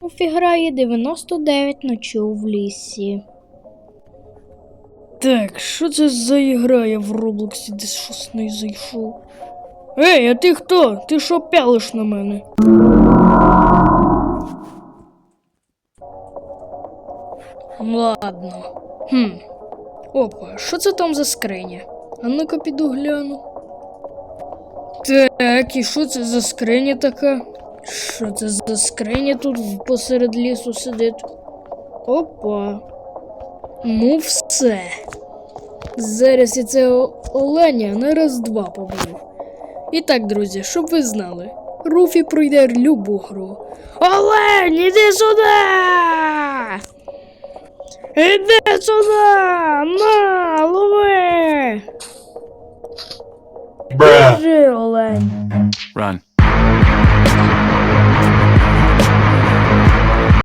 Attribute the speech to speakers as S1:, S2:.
S1: Руфі грає 99 ночів в лісі. Так, що це за ігра? Я в Роблоксі десь щось не зайшов. Ей, а ти хто? Ти що пялиш на мене? Ладно. Хм. Опа, що це там за скриня? А ну-ка піду гляну. Так, і що це за скриня така? Що це за скриня тут посеред лісу сидить? Опа. Ну все. Зараз я цього оленя на раз-два побив. І так, друзі, щоб ви знали, Руфі пройде любу гру. Олень, іди сюди! Іди сюди! На, лови! Біжи, олень.
S2: Run.